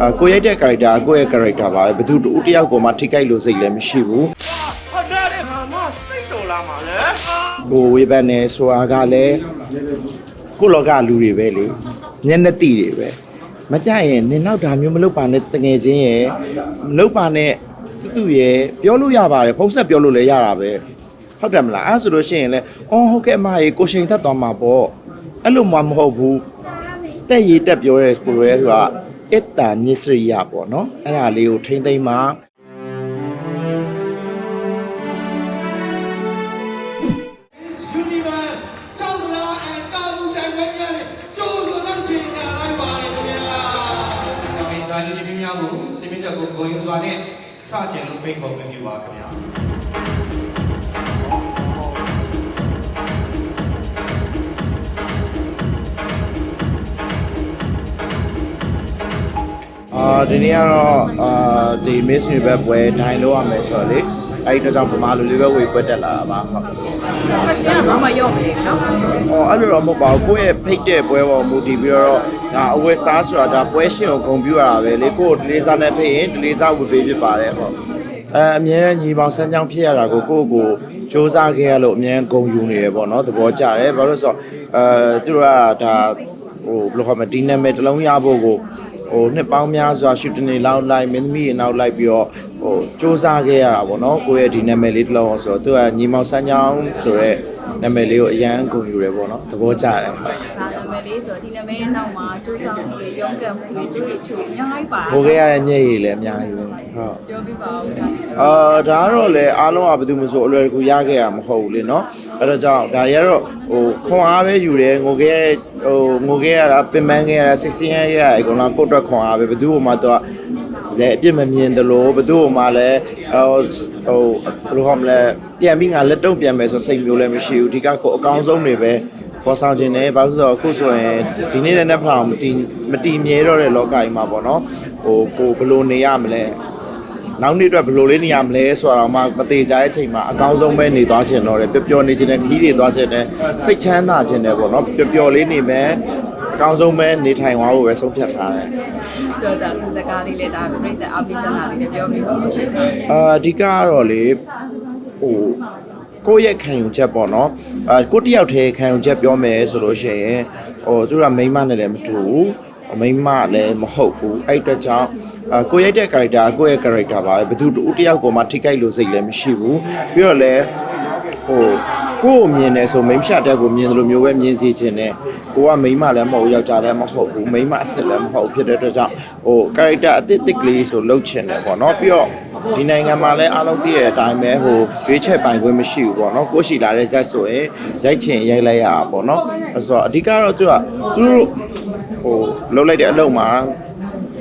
အာကိုရိုက်တဲ့ character ကိုယ့်ရဲ့ character ပါပဲဘယ်သူတူတယောက်ကိုမှထိခိုက်လို့စိတ်လည်းမရှိဘူးဟာဒါတဲ့ဟာမစိတ်တော်လာမှာလေကိုဝေဖန်နေဆိုတာကလည်းကိုလောကလူတွေပဲလေညနေတိတွေပဲမကြရင်နင်နောက်ဒါမျိုးမလုပ်ပါနဲ့တငယ်ချင်းရယ်မလုပ်ပါနဲ့တူတူရယ်ပြောလို့ရပါတယ်ဖုံးဆက်ပြောလို့လည်းရတာပဲဟုတ်တယ်မလားအဲ့ဆိုလို့ရှိရင်လည်းအော်ဟုတ်ကဲ့အမကြီးကိုချိန်သက်သွားမှာပေါ့အဲ့လိုမှမဟုတ်ဘူးတက်ရည်တက်ပြောရဲဆိုရဲဆိုတာ အတ္တမြစ္စရိယပေါ့နော်အဲ့ဒါလေးကိုထိမ့်သိမ့်မှာ Universe ကျောင်းလာအကာလူတိုင်ဝဲရတဲ့ကျိုးစွမ်းချင်ညာလိုက်ပါလေခင်ဗျာ။ဒါပေမဲ့ဒါလူချင်းများကိုစိတ်မကြကိုဂုဏ်ယူစွာနဲ့စကြင်လို့ဖိတ်ခေါ်ခွင့်ပြုပါခင်ဗျာ။ အာဒီနေ့ကတော့အာဒီ Miss Universe ပွဲဒိုင်းလို့ရမယ်ဆိုတော့လေအဲ့ဒီတော့ကြောင့်ဗမာလူလေးပဲဝေပွဲတက်လာတာပါဟုတ်ဖက်ရှင်ကဘာမှရော့မနေနော်။အော်အဲ့လိုတော့မဟုတ်ပါဘူး။ကိုယ့်ရဲ့ဖိတ်တဲ့ပွဲပေါ်မူတည်ပြီးတော့ဒါအဝယ်စားဆိုတာဒါပွဲရှင်ကိုဂုဏ်ပြုရတာပဲလေ။ကိုယ့်ကိုဒလေးစားနဲ့ဖိတ်ရင်ဒလေးစားဝေပေးဖြစ်ပါတယ်ဟုတ်။အဲအမြဲတမ်းညီပေါင်းစမ်းချောင်းဖြစ်ရတာကိုကိုယ့်ကိုစ조사ခဲ့ရလို့အမြဲဂုဏ်ယူနေရပေါ့နော်။သဘောကျတယ်။ဘာလို့လဲဆိုတော့အဲသူတို့ကဒါဟိုဘယ်လိုခေါ်မလဲဒီနာမည်တစ်လုံးရဖို့ကို ဟိုနှစ်ပေါင်းများစွာရှူတင်နေလောက်လိုက်မင်းသမီးတွေနောက်လိုက်ပြီးတော့ဟိုစ조사ခဲ့ရတာပေါ့နော်ကိုယ့်ရဲ့ဒီနာမည်လေးတစ်လုံးအောင်ဆိုတော့သူကညီမောင်စမ်းချောင်းဆိုတော့ နာမည်လေးကိုအရန်ဂုဏ်ယူတယ်ပေါ့နော်သဘောကျတယ်ဟုတ်ဒါနာမည်လေးဆိုတော့ဒီနာမည်ရဲ့နောက်မှာစူးစမ်းမှုတွေရုန်းကန်မှုတွေတွေ့ချွေအများကြီးပါဟိုခဲ့ရတဲ့မျက်ရည်လည်းအများကြီးပဲဟုတ်ပြောပြပါဦးအာဒါကတော့လေအားလုံးကဘယ်သူမှဆိုအလွယ်တကူရခဲ့ရမဟုတ်ဘူးလေနော်အဲ့တော့ကြောင့်ဒါတွေကတော့ဟိုခွန်အားပဲယူတယ်ငိုခဲ့ရဟိုငိုခဲ့ရတာပင်ပန်းခဲ့ရတာစိတ်ဆင်းရဲရအကုန်လုံးကိုယ့်အတွက်ခွန်အားပဲဘယ်သူမှတော့ လည်းအပြစ်မမြင်တယ်လို့ဘယ်သူမှလည်းဟိုဟိုဘယ်လိုဟောမလဲပြန်ပြီးငါလက်တုံ့ပြန်မယ်ဆိုစိတ်မျိုးလည်းမရှိဘူးဒီကကိုအကောင်းဆုံးတွေပဲပေါ်ဆောင်ခြင်းနဲ့ဘာလို့ဆိုတော့အခုဆိုရင်ဒီနေ့နဲ့နှစ်ဖက်အောင်မတီမတီမြဲတော့တဲ့လောကကြီးမှာပေါ့နော်ဟိုကိုဘယ်လိုနေရမလဲနောက်နေ့အတွက်ဘယ်လိုလေးနေရမလဲဆိုတာတော့မှမသေးကြတဲ့အချိန်မှာအကောင်းဆုံးပဲနေသွားခြင်းတော့တယ်ပျော်ပျော်နေခြင်းနဲ့ခီးတွေသွားခြင်းနဲ့စိတ်ချမ်းသာခြင်းနဲ့ပေါ့နော်ပျော်ပျော်လေးနေမယ်အ ကောင်းဆုံးပဲနေထိုင်သွားဖို့ပဲဆုံးဖြတ်ထားတယ်ဆိုတော့ဒါစကားလေးလည်းဒါပြိတ္တအပိစနာလေးလည်းပြောပြပါဦးရှင်အာအဓိကကတော့လေဟိုကိုယ့်ရဲ့ခံယူချက်ပေါ့နော်အာကိုယ့်တယောက်တည်းခံယူချက်ပြောမယ်ဆိုလို့ရှိရင်ဟိုသူကမိန်းမနဲ့လည်းမတူဘူးမိန်းမလည်းမဟုတ်ဘူးအဲ့အတွက်ကြောင့်အာကိုယ်ရိုက်တဲ့ character ကိုယ့်ရဲ့ character ပါပဲဘယ်သူတူတယောက်ကိုမှထိခိုက်လို့စိတ်လည်းမရှိဘူးပြီးတော့လည်းဟို ကိုယ့်ကိုမြင်တယ်ဆိုမိန်းမတဲ့ကိုမြင်တယ်လို့မျိုးပဲမြင်စီခြင်းနဲ့ကိုကမိန်းမလည်းမဟုတ်ဘူးယောက်ျားလည်းမဟုတ်ဘူးမိန်းမအစ်စ်လည်းမဟုတ်ဘူးဖြစ်တဲ့အတွက်ကြောင့်ဟို character အသစ်အသစ်ကလေးဆိုလှုပ်ချင်တယ်ပေါ့နော်ပြီးတော့ဒီနိုင်ငံမှာလည်းအားလုံးသိရတဲ့အတိုင်းပဲဟိုရွေးချက်ပိုင်ခွင့်မရှိဘူးပေါ့နော်ကိုရှိလာတဲ့ဇက်ဆိုရင်ရိုက်ချင်ရိုက်လိုက်ရတာပေါ့နော်အဲ့ဆိုတော့အဓိကတော့သူကသူတို့ဟိုလှုပ်လိုက်တဲ့အလုပ်မှာ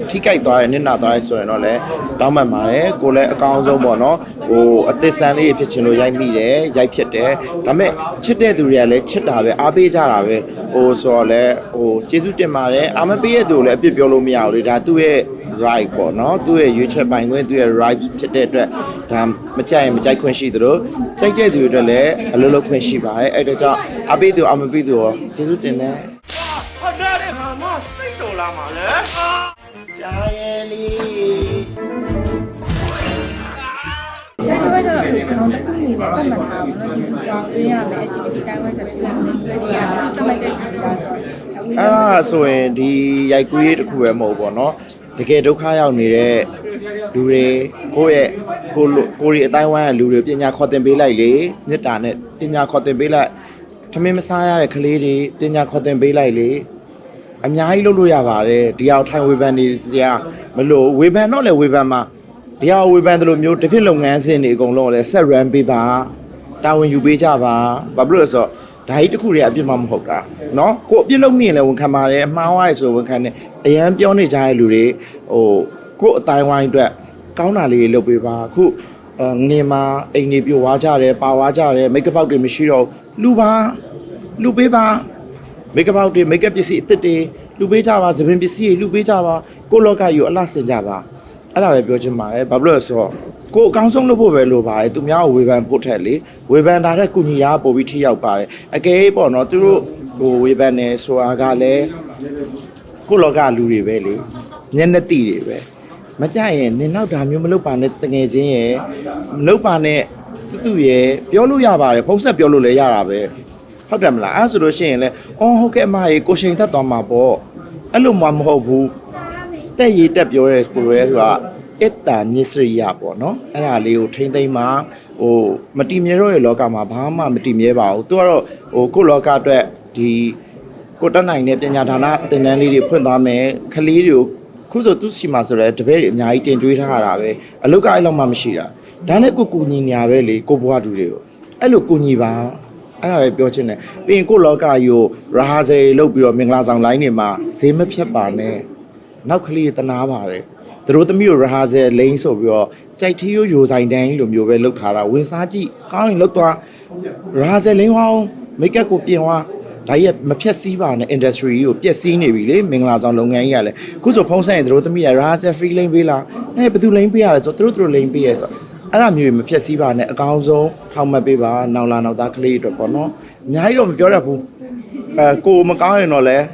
ထိကြိုက်သွားတယ်နစ်နာသွားတယ်ဆိုရင်တော့လည်းတောင်းပန်ပါတယ်ကိုလည်းအကောင်းဆုံးပေါ့နော်ဟိုအသစ်ဆန်းလေးတွေဖြစ်ချင်လို့ရိုက်မိတယ်ရိုက်ဖြစ်တယ်ဒါပေမဲ့ချစ်တဲ့သူတွေကလည်းချစ်တာပဲအားပေးကြတာပဲဟိုဆိုတော့လည်းဟိုကျေးဇူးတင်ပါတယ်အားမပေးရသူကိုလည်းအပြစ်ပြောလို့မရဘူးလေဒါသူ့ရဲ့ right ပေါ့နော်သူ့ရဲ့ရွေးချက်ပိုင်ခွင့်သူ့ရဲ့ right ဖြစ်တဲ့အတွက်ဒါမကြိုက်ရင်မကြိုက်ခွင့်ရှိသလိုကြိုက်တဲ့သူတွေအတွက်လည်းအလုပ်လုပ်ခွင့်ရှိပါတယ်အဲ့ဒါကြောင့်အပိသူအမပိသူရောကျေးဇူးတင်တယ်ဟာဒါတဲ့ဟာမစိ နော်ကျေးဇူးတောင်းပေးရမယ် LGBT တိုင်းဝမ်ချက်ဖြစ်လာတယ်ပြောရအောင်တတ်မှတ်ချက်ရှိပြီးသားဆိုတော့အဲ့ဒါဆိုရင်ဒီရိုက်ကူးရေးတစ်ခုပဲမဟုတ်ပေါ့နော်တကယ်ဒုက္ခရောက်နေတဲ့လူတွေကိုယ့်ရဲ့ကိုလိုကိုရီအတိုင်းဝိုင်းရဲ့လူတွေပညာခေါ်သင်ပေးလိုက်လေမေတ္တာနဲ့ပညာခေါ်သင်ပေးလိုက်ထမင်းမစားရတဲ့ကလေးတွေပညာခေါ်သင်ပေးလိုက်လေအများကြီးလုပ်လို့ရပါတယ်ဒီအောင်ထိုင်ဝေဖန်နေစရာမလို့ဝေဖန်တော့လေဝေဖန်မှာဒီအောင်ဝေဖန်တယ်လို့မျိုးတစ်ဖြစ်လုပ်ငန်းစဉ်တွေအကုန်လုံးလည်းဆက် run ပေးပါ တာဝန်ယူပေးကြပါဘာဖြစ်လို့လဲဆိုတော့ဒါကြီးတစ်ခုတည်းအပြစ်မှမဟုတ်တာเนาะကိုအပြစ်လုပ်မိရင်လည်းဝန်ခံပါတယ်အမှားဝါးရဆိုဝန်ခံတယ်အရန်ပြောနေကြတဲ့လူတွေဟိုကိုအတိုင်းဝိုင်းအတွက်ကောင်းတာလေးတွေလုပ်ပေးပါအခုအဲငနေမှာအိမ်တွေပြိုသွားကြတယ်ပါသွားကြတယ်မိတ်ကပောက်တွေမရှိတော့ဘူးလူပါလူပေးပါ မိတ်ကပ်ပေါက်တွေမိတ်ကပ်ပစ္စည်းအသစ်တွေလူပေးကြပါသပင်ပစ္စည်းတွေလူပေးကြပါကိုယ့်လောကကြီးကိုအလှဆင်ကြပါအဲ့ဒါပဲပြောချင်ပါတယ်ဘာဖြစ်လို့လဲဆိုတော့ ကိုယ်အကောင်းဆုံးလုပ်ဖို့ပဲလိုပါတယ်သူများကိုဝေဖန်ဖို့ထက်လေဝေဖန်တာတဲ့ကုညီရာပို့ပြီးထိရောက်ပါတယ်အကယ်၍ပေါ့နော်သူတို့ဟိုဝေဖန်နေဆိုတာကလည်းကိုယ့်လောကလူတွေပဲလေမျက်နှာတိတွေပဲမကြရင်နင်နောက်ဒါမျိုးမလုပ်ပါနဲ့တငယ်ချင်းရယ်မလုပ်ပါနဲ့တူတူရယ်ပြောလို့ရပါတယ်ဖုံးဆက်ပြောလို့လည်းရတာပဲဟုတ်တယ်မလားအဲ့ဆိုလို့ရှိရင်လဲအော်ဟုတ်ကဲ့အမရေကိုချိန်သက်သွားမှာပေါ့အဲ့လိုမှမဟုတ်ဘူးတက်ရည်တက်ပြောရဲဆိုရဲဆိုတာ အတ္တမြစ္စရိယပေါ့နော်အဲ့ဒါလေးကိုထိမ့်သိမ့်မှာဟိုမတိမြဲတော့ရဲ့လောကမှာဘာမှမတိမြဲပါဘူးသူကတော့ဟိုကိုယ့်လောကအတွက်ဒီကိုတက်နိုင်တဲ့ပညာဌာနသင်တန်းလေးတွေဖွင့်သွားမယ်ခလေးတွေကိုခုဆိုသူစီမှာဆိုတော့တပည့်တွေအများကြီးတင်ကြွေးထားရတာပဲအလုတ်ကအဲ့လောက်မှမရှိတာဒါနဲ့ကိုကူညီညာပဲလေကိုဘွားတူတွေကိုအဲ့လိုကူညီပါအဲ့ဒါပဲပြောချင်တယ်ပြီးရင်ကိုလောကကြီးကိုရာဟာဇယ်လုတ်ပြီးတော့မင်္ဂလာဆောင်လိုင်းတွေမှာဈေးမဖြတ်ပါနဲ့နောက်ကလေးတွေတနာပါတယ် သူတို့သမီးကိုရာဟာဇယ်လိမ့်ဆိုပြီးတော့ကြိုက်ထီးရိုးရိုဆိုင်တိုင်းလိုမျိုးပဲလုတ်ထားတာဝင်စားကြည့်ကောင်းရင်လုတ်သွားရာဟာဇယ်လိမ့်ဟောင်းမိတ်ကပ်ကိုပြင်သွားဒါကြီးကမဖြက်စီးပါနဲ့ industry ကိုပျက်စီးနေပြီလေမင်္ဂလာဆောင်လုပ်ငန်းကြီးကလည်းခုဆိုဖုံးဆိုင်သူတို့သမီးရ raza free lane ပေးလားအဲဘယ်သူ lane ပေးရလဲဆိုသူတို့သူတို့ lane ပေးရဆိုအဲ့ဒါမျိုးမဖြက်စီးပါနဲ့အကောင်းဆုံးထောက်မှတ်ပေးပါနောက်လာနောက်သားကလေးတွေအတွက်ပေါ့နော်အများကြီးတော့မပြောတတ်ဘူးအဲကိုမကောင်းရင်တော့လည်း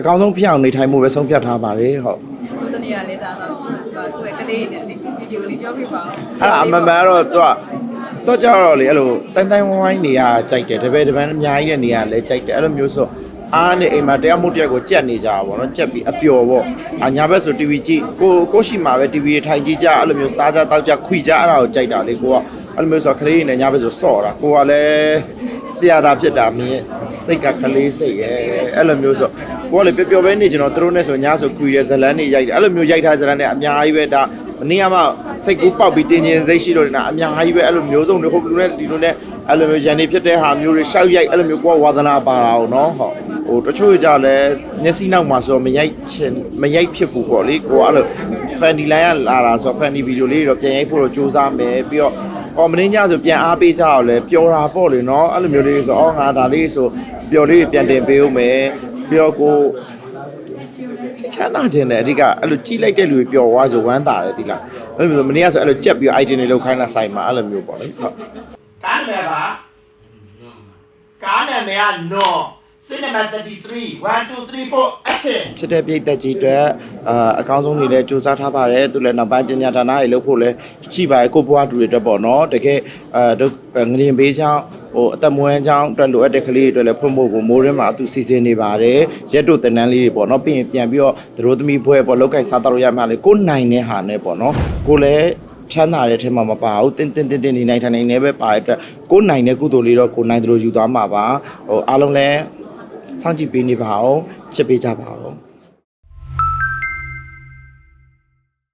အကောင်းဆုံးဖြစ်အောင်နေထိုင်မှုပဲဆုံးဖြတ်ထားပါတယ်ဟုတ်ကိုတနေရလေးဒါတော့ သူ့ရဲ့ကလေးနဲ့လေဗီဒီယိုလေးပြောပြပါဦးအဲ့ဒါအမှန်မှန်တော့သူကတော့ကြတော့လေအဲ့လိုတိုင်းတိုင်းဝိုင်းဝိုင်းနေရကြိုက်တယ်တပည့်တပန်းအများကြီးတဲ့နေရလည်းကြိုက်တယ်အဲ့လိုမျိုးဆိုအားနဲ့အိမ်မှာတရားမှုတရားကိုကြက်နေကြတာပေါ့နော်ကြက်ပြီးအပျော်ပေါ့အညာဘက်ဆို TV ကြည့်ကိုကိုရှိမှာပဲ TV ထိုင်ကြည့်ကြအဲ့လိုမျိုးစားကြတောက်ကြခွိကြအဲ့ဒါကိုကြိုက်တာလေကိုကအဲ့လိုမျိုးဆိုကလေးနဲ့ညာဘက်ဆိုစော့တာကိုကလည်းဆရာသားဖြစ်တာမင်းစိတ်ကကလေးစိတ်ရဲ့အဲ့လိုမျိုးဆို ကိုကလည်းပျော်ပျော်ပဲနေကျွန်တော်တို့နဲ့ဆိုညာဆိုခွိတဲ့ဇလန်းနေရိုက်တယ်အဲ့လိုမျိုးရိုက်ထားဇလန်းနဲ့အများကြီးပဲဒါမနေ့ကမှစိတ်ကူးပေါက်ပြီးတင်းကျင်စိတ်ရှိလို့နေတာအများကြီးပဲအဲ့လိုမျိုးစုံတွေဟိုဘလူနဲ့ဒီလိုနဲ့အဲ့လိုမျိုးရန်နေဖြစ်တဲ့ဟာမျိုးတွေရှောက်ရိုက်အဲ့လိုမျိုးကိုကဝါသနာပါတာ哦နော်ဟုတ်ဟိုတချို့ကြလည်းမျက်စိနောက်မှာဆိုတော့မရိုက်ချင်မရိုက်ဖြစ်ဘူးပေါ့လေကိုကအဲ့လို fandy line ကလာတာဆိုတော့ fandy video လေးတွေတော့ပြန်ရိုက်ဖို့တော့စူးစမ်းမယ်ပြီးတော့အော်မင်းညဆိုပြန်အားပေးကြတော့လဲပျော်တာပေါ့လေနော်အဲ့လိုမျိုးလေးဆိုအော်ငါဒါလေးဆိုပျော်လေးတွေပြန်တင်ပေးဦးမယ် ပြီးတော့ကိုစိတ်ချမ်းသာခြင်းနဲ့အဓိကအဲ့လိုကြိလိုက်တဲ့လူတွေပျော်သွားဆိုဝမ်းသာတယ်ဒီလားအဲ့လိုမျိုးမနေ့ကဆိုအဲ့လိုကြက်ပြီး item တွေလောက်ခိုင်းတာဆိုင်မှာအဲ့လိုမျိုးပေါ့လေဟုတ်ကားနာမည်ပါကားနာမည်ကနော် cinema 33 1 2 3 4 action ချစ်တဲ့ပြိသက်ကြီးအတွက်အာအကောင်းဆုံးနေလဲစူးစမ်းထားပါတယ်သူလည်းနောက်ပိုင်းပညာဌာနတွေလုပ်ဖို့လဲရှိပါတယ်ကိုဘွားတူတွေအတွက်ပေါ့နော်တကယ်အာတို့ငရင်ဘေးချောင်းဟိုအသက်မွေးချောင်းအတွက်လိုအပ်တဲ့ကလေးတွေအတွက်လည်းဖွင့်ဖို့ကိုမိုးရင်းမှာသူစီစဉ်နေပါတယ်ရက်တို့တန်းတန်းလေးတွေပေါ့နော်ပြီးရင်ပြန်ပြီးတော့သူတို့သမီးဘွဲပေါ့လောက်ကင်စားတော့ရမှလည်းကိုနိုင်တဲ့ဟာနဲ့ပေါ့နော်ကိုလည်းချမ်းသာတဲ့ထဲမှာမပါဘူးတင်းတင်းတင်းတင်းနေနိုင်ထိုင်နိုင်နေပဲပါတဲ့အတွက်ကိုနိုင်တဲ့ကုသိုလ်လေးတော့ကိုနိုင်တယ်လို့ယူသွားမှာပါဟိုအားလုံးလည်း စောင့်ကြည့်ပေးနေပါအောင်ချစ်ပေးကြပါအောင်